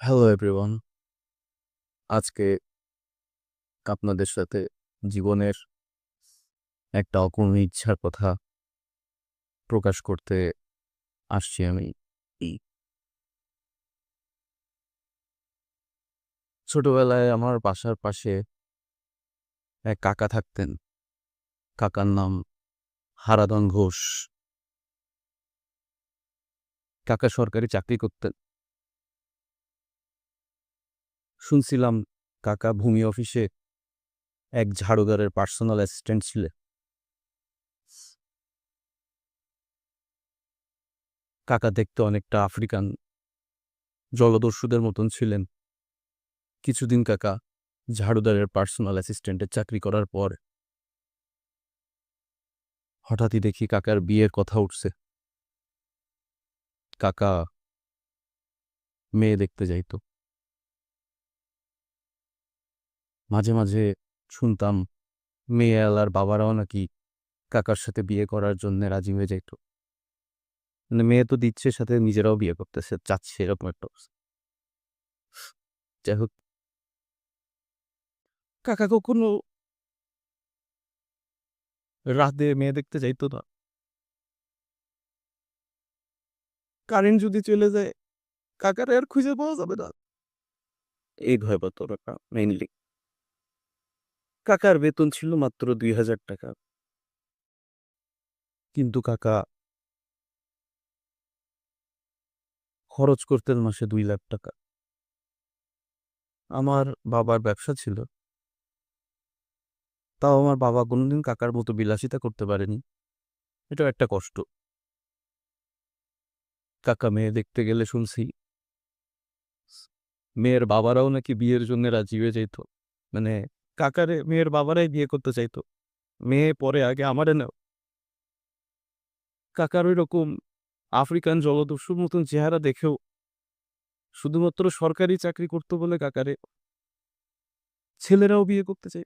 Hello everyone আজকে আপনাদের সাথে জীবনের একটা অপূর্ণ ইচ্ছার কথা প্রকাশ করতে আসছি আমি। ছোটবেলায় আমার বাসার পাশে এক কাকা থাকতেন। কাকার নাম হারাদন ঘোষ। কাকা সরকারি চাকরি করতেন। শুনছিলাম কাকা ভূমি অফিসে এক ঝাড়ুদারের পার্সোনাল অ্যাসিস্ট্যান্ট ছিলেন কাকা দেখতে অনেকটা আফ্রিকান জলদস্যুদের মতন ছিলেন। কিছুদিন কাকা ঝাড়ুদারের পার্সোনাল অ্যাসিস্ট্যান্টের চাকরি করার পর হঠাৎই দেখি কাকার বিয়ের কথা উঠছে। কাকা মেয়ে দেখতে যাইতো। মাঝে মাঝে শুনতাম মেয়ে আলার বাবারাও নাকি কাকার সাথে বিয়ে করার জন্য রাজি হয়ে যাইত। মানে মেয়ে তো দিচ্ছে, সাথে নিজেরাও বিয়ে করতেছে, চাচ্ছে এরকম একটা অবস্থা। যাই হোক কাকা কখনো রাতে মেয়ে দেখতে যাইতো না? কারেন্ট যদি চলে যায়, কাকার আর খুঁজে পাওয়া যাবে না। এই ভয় পাতো মেইনলি কাকার বেতন ছিল মাত্র দুই হাজার টাকা। কিন্তু কাকা খরচ করতেন মাসে দুই লাখ টাকা। আমার বাবার ব্যবসা ছিল। তাও আমার বাবা কোনোদিন কাকার মতো বিলাসিতা করতে পারেনি। এটাও একটা কষ্ট। কাকা মেয়ে দেখতে গেলে শুনছি, মেয়ের বাবারাও নাকি বিয়ের জন্য রাজি হয়ে যেত। মানে কাকারে মেয়ের বাবারাই বিয়ে করতে চাইতো। মেয়ে পরে আগে আমারে নাও। কাকার ওই রকম আফ্রিকান জলদস্যুর মতন চেহারা দেখেও শুধুমাত্র সরকারি চাকরি করতো বলে কাকারে ছেলেরাও বিয়ে করতে চাই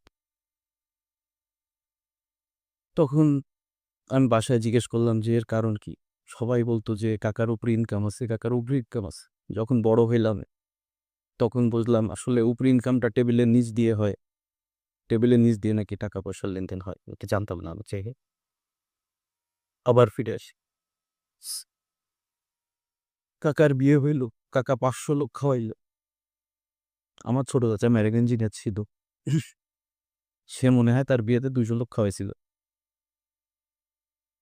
তখন আমি বাসায় জিজ্ঞেস করলাম যে, এর কারণ কি? সবাই বলতো যে, কাকার উপরে ইনকাম আছে, কাকার উপরে ইনকাম আছে। যখন বড় হইলাম, তখন বুঝলাম আসলে উপরে ইনকামটা টেবিলের নিচ দিয়ে হয়। টেবিলের নিচ দিয়ে নাকি টাকা পয়সার লেনদেন হয়? এটা জানতাম না, আমি চেয়ে আবার ফিরে আসি। কাকার বিয়ে হইল, কাকা পাঁচশো লোক খাওয়াইল। আমার ছোট চাচা ম্যারেজ ইঞ্জিনিয়ার ছিল। সে মনে হয় তার বিয়েতে দুইশো লোক খাওয়াইছিল।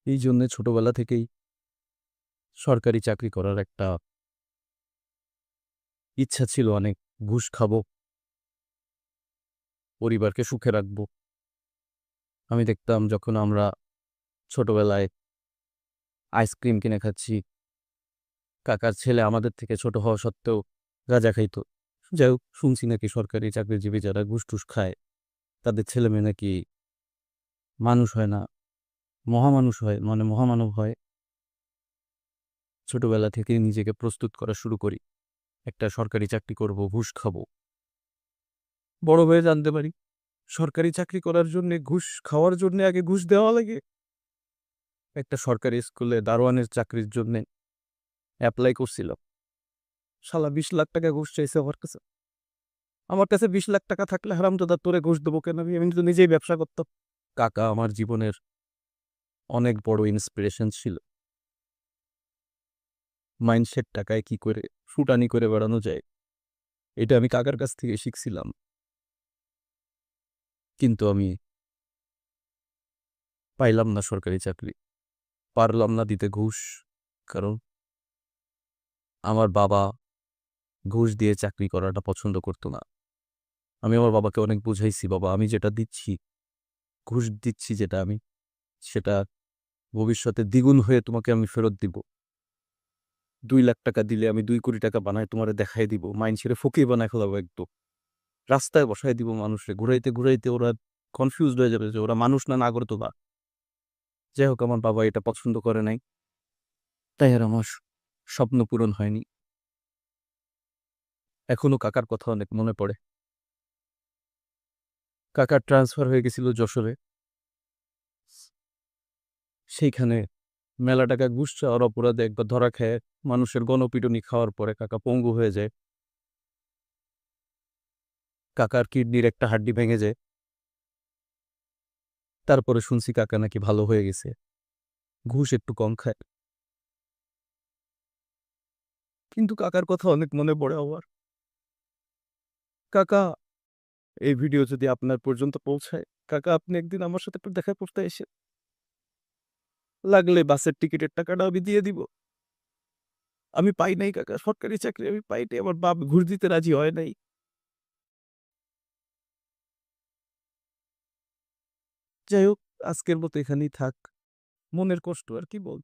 এই জন্যে ছোটবেলা থেকেই সরকারি চাকরি করার একটা ইচ্ছা ছিল, অনেক। ঘুষ খাব। পরিবারকে সুখে রাখব। আমি দেখতাম যখন আমরা ছোটবেলায় আইসক্রিম কিনে খাচ্ছি, কাকার ছেলে আমাদের থেকে ছোট হওয়া সত্ত্বেও গাঁজা খাইতো। যাই হোক, শুনছি নাকি সরকারি চাকরিজীবী যারা ঘুষ টুস খায়, তাদের ছেলে মেয়ে নাকি মানুষ হয় না, মহামানুষ হয় মানে মহামানব হয়। ছোটবেলা থেকে নিজেকে প্রস্তুত করা শুরু করি। একটা সরকারি চাকরি করব, ঘুষ খাব। বড় হয়ে জানতে পারি। সরকারি চাকরি করার জন্য ঘুষ খাওয়ার জন্য আগে ঘুষ দেওয়া লাগে। একটা সরকারি স্কুলে দারোয়ানের চাকরির জন্য অ্যাপ্লাই করছিল শালা বিশ লাখ টাকা ঘুষ চাইছে আমার কাছে। আমার কাছে বিশ লাখ টাকা থাকলে হারাম তো তোরে ঘুষ দেবো কেন? আমি আমি তো নিজেই ব্যবসা করতাম। কাকা আমার জীবনের অনেক বড় ইন্সপিরেশন ছিল। মাইন্ডসেট টাকায় কি করে ফুটানি করে বেড়ানো যায়, এটা আমি কাকার কাছ থেকে শিখছিলাম। কিন্তু আমি পাইলাম না সরকারি চাকরি। পারলাম না দিতে ঘুষ, কারণ আমার বাবা ঘুষ দিয়ে চাকরি করাটা পছন্দ করতো না। আমি আমার বাবাকে অনেক বুঝাইছি, বাবা, আমি যেটা দিচ্ছি, ঘুষ দিচ্ছি যেটা আমি, সেটা ভবিষ্যতে দ্বিগুণ হয়ে তোমাকে আমি ফেরত দিব। দুই লাখ টাকা দিলে আমি দুই কোটি টাকা বানায় তোমারে দেখাই দিব। মাইন ছেড়ে ফকির বানায় ফেলাবো একদম। রাস্তায় বসাই দিব মানুষে ঘুরাইতে ঘুরাইতে ওরা কনফিউজড হয়ে যাবে যে ওরা মানুষ না নাগর তো বা। যাই হোক, আমার বাবা এটা পছন্দ করে নাই। তাই আর আমার স্বপ্ন পূরণ হয়নি। এখনও কাকার কথা অনেক মনে পড়ে। কাকার ট্রান্সফার হয়ে গেছিল যশোরে। সেইখানে মেলা টাকা ঘুষ চাওয়ার অপরাধে একবার ধরা খেয়ে মানুষের গণপিটুনি খাওয়ার পরে কাকা পঙ্গু হয়ে যায়। কাকার কিডনির একটা হাড্ডি ভেঙে যায়। তারপরে শুনছি কাকা নাকি ভালো হয়ে গেছে। ঘুষ একটু কম খায়। কিন্তু কাকার কথা অনেক মনে পড়ে আমার। কাকা, এই ভিডিও যদি আপনার পর্যন্ত পৌঁছায়, কাকা আপনি একদিন আমার সাথে একটু দেখা করতে এসে লাগলে বাসের টিকিটের টাকাটা আমি দিয়ে দিব। আমি পাই নাই কাকা, সরকারি চাকরি আমি পাই নাই আমার বাপ ঘুষ দিতে রাজি হয় নাই। যাই হোক আজকের মতো এখানেই থাক। মনের কষ্ট আর কি বল